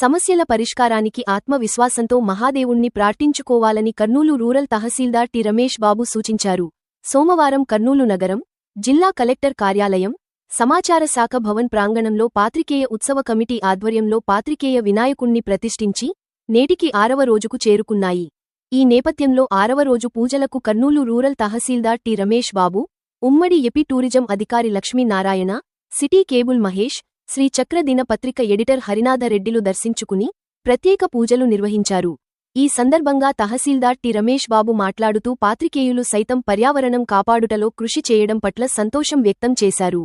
సమస్యల పరిష్కారానికి ఆత్మవిశ్వాసంతో మహాదేవుణ్ణి ప్రార్థించుకోవాలని కర్నూలు రూరల్ తహసీల్దార్ టి రమేష్ బాబు సూచించారు. సోమవారం కర్నూలు నగరం జిల్లా కలెక్టర్ కార్యాలయం సమాచార శాఖ భవన్ ప్రాంగణంలో పాత్రికేయ ఉత్సవ కమిటీ ఆధ్వర్యంలో పాత్రికేయ వినాయకుణ్ణి ప్రతిష్ఠించి నేటికి ఆరవ రోజుకు చేరుకున్నాయి. ఈ నేపథ్యంలో ఆరవ రోజు పూజలకు కర్నూలు రూరల్ తహసీల్దార్ టి రమేష్ బాబు ఉమ్మడి ఎపి టూరిజం అధికారి లక్ష్మీనారాయణ సిటీ కేబుల్ మహేష్ శ్రీచక్ర దినపత్రిక ఎడిటర్ హరినాథరెడ్డిలు దర్శించుకుని ప్రత్యేక పూజలు నిర్వహించారు. ఈ సందర్భంగా తహసీల్దార్ టి రమేష్ బాబు మాట్లాడుతూ పాత్రికేయులు సైతం పర్యావరణం కాపాడుటలో కృషి చేయడం పట్ల సంతోషం వ్యక్తం చేశారు.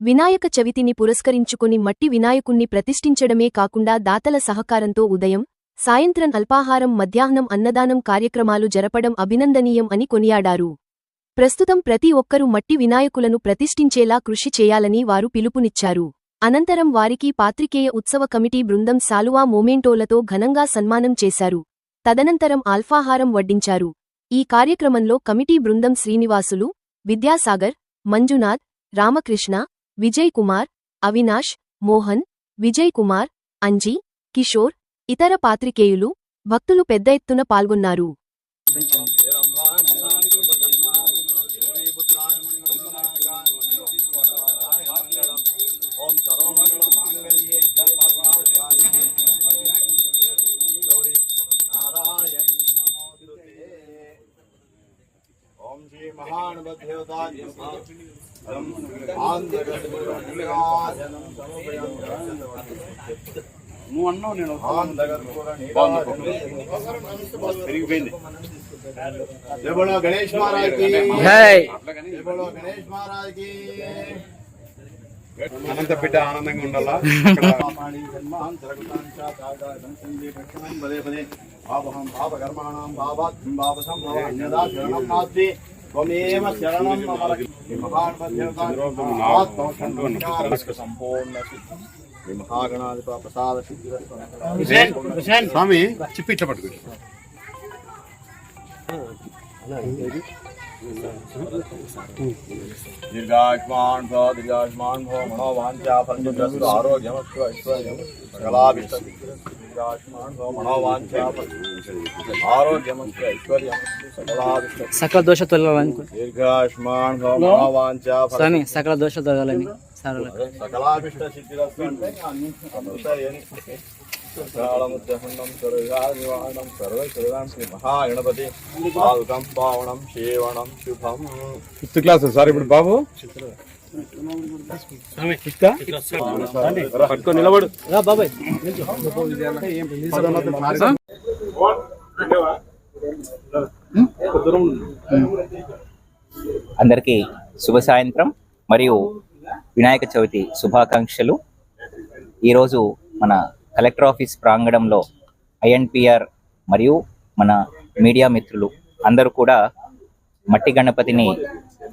వినాయక చవితిని పురస్కరించుకుని మట్టి వినాయకుణ్ణి ప్రతిష్ఠించడమే కాకుండా దాతల సహకారంతో ఉదయం సాయంత్రం అల్పాహారం మధ్యాహ్నం అన్నదానం కార్యక్రమాలు జరపడం అభినందనీయం అని కొనియాడారు. ప్రస్తుతం ప్రతి ఒక్కరూ మట్టి వినాయకులను ప్రతిష్ఠించేలా కృషి చేయాలని వారు పిలుపునిచ్చారు. అనంతరం వారికి పాత్రికేయ ఉత్సవ కమిటీ బృందం సాలువా మోమెంటోలతో ఘనంగా సన్మానం చేశారు. తదనంతరం ఆల్ఫాహారం వడ్డించారు. ఈ కార్యక్రమంలో కమిటీ బృందం శ్రీనివాసులు విద్యాసాగర్ మంజునాథ్ రామకృష్ణ విజయ్ కుమార్ అవినాష్ మోహన్ విజయ్ కుమార్ అంజీ కిషోర్ ఇతర పాత్రికేయులు భక్తులు పెద్ద ఎత్తున పాల్గొన్నారు. నువ్వు అన్నావు నేను పెరిగిపోయింది గణేష్ మహారాజ్ గణేష్ మహారాజ్ అనంత బిడ్డ ఆనందంగా ఉండాలా పాపహం భవ అన్యదా శరణం నాస్తి త్వమేవ శరణం సంపూర్ణ ప్రసాద స్వామి చిప్పి ఇట్లా పట్టుకోండి దీర్ఘాయుష్మాన్ భవ దీర్ఘాయుష్మాన్ భవ మనోవాంఛా ఆరోగ్యమస్తు ఐశ్వర్యం సకల దోష తొలగాలని మనోవాంఛా స్వామి సకల దోష తొలగాలని సార్ సకలాభిష్ట సిద్ధిరస్తు అంటే అన్ని అమృతయని. సకాళముద్దహండం సర్వనివారణం సర్వ సర్వాం శ్రీ మహాగణపతి. పావనం శేవణం శుభం. ఫిఫ్త్ క్లాస్ సార్ ఇప్పుడు బాబు? పట్టుకో నిలబడు బాబాయ్ అందరికీ శుభ సాయంత్రం మరియు వినాయక చవితి శుభాకాంక్షలు. ఈరోజు మన కలెక్టర్ ఆఫీస్ ప్రాంగణంలో ఐఎన్పిఆర్ మరియు మన మీడియా మిత్రులు అందరూ కూడా మట్టి గణపతిని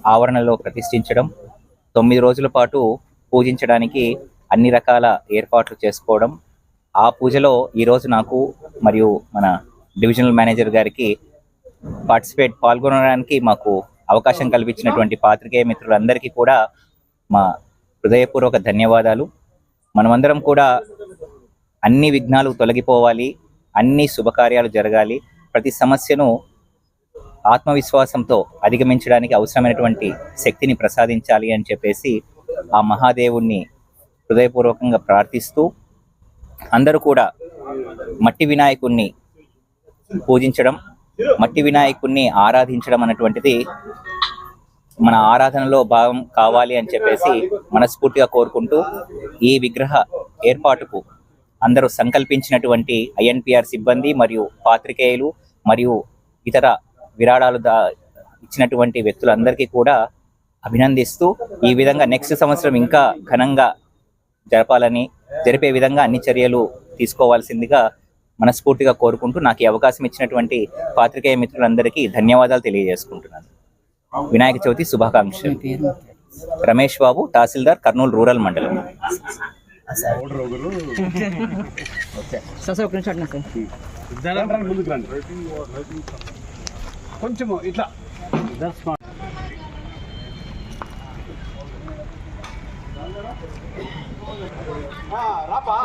ఆవరణలో ప్రతిష్ఠించడం తొమ్మిది రోజుల పాటు పూజించడానికి అన్ని రకాల ఏర్పాట్లు చేసుకోవడం. ఆ పూజలో ఈరోజు నాకు మరియు మన డివిజనల్ మేనేజర్ గారికి పార్టిసిపేట్ పాల్గొనడానికి మాకు అవకాశం కల్పించినటువంటి పాత్రికేయ మిత్రులందరికీ కూడా మా హృదయపూర్వక ధన్యవాదాలు. మనమందరం కూడా అన్ని విఘ్నాలు తొలగిపోవాలి అన్ని శుభకార్యాలు జరగాలి. ప్రతి సమస్యను ఆత్మవిశ్వాసంతో అధిగమించడానికి అవసరమైనటువంటి శక్తిని ప్రసాదించాలి అని చెప్పేసి ఆ మహాదేవుణ్ణి హృదయపూర్వకంగా ప్రార్థిస్తూ అందరూ కూడా మట్టి వినాయకుణ్ణి పూజించడం మట్టి వినాయకుణ్ణి ఆరాధించడం అన్నటువంటిది మన ఆరాధనలో భాగం కావాలి అని చెప్పేసి మనస్ఫూర్తిగా కోరుకుంటూ ఈ విగ్రహ ఏర్పాటుకు అందరూ సంకల్పించినటువంటి ఐఎన్పిఆర్ సిబ్బంది మరియు పాత్రికేయులు మరియు ఇతర విరాళాలు దా ఇచ్చినటువంటి వ్యక్తులందరికీ కూడా అభినందిస్తూ ఈ విధంగా నెక్స్ట్ సంవత్సరం ఇంకా ఘనంగా జరపాలని జరిపే విధంగా అన్ని చర్యలు తీసుకోవాల్సిందిగా మనస్ఫూర్తిగా కోరుకుంటూ నాకు ఈ అవకాశం ఇచ్చినటువంటి పాత్రికేయ మిత్రులందరికీ ధన్యవాదాలు తెలియజేసుకుంటున్నాను. వినాయక చవితి శుభాకాంక్షలు. రమేష్ బాబు తహసీల్దార్ కర్నూలు రూరల్ మండలం. సార్ సార్ ఒక నిమిషం కొంచెము ఇట్లా. రాపా.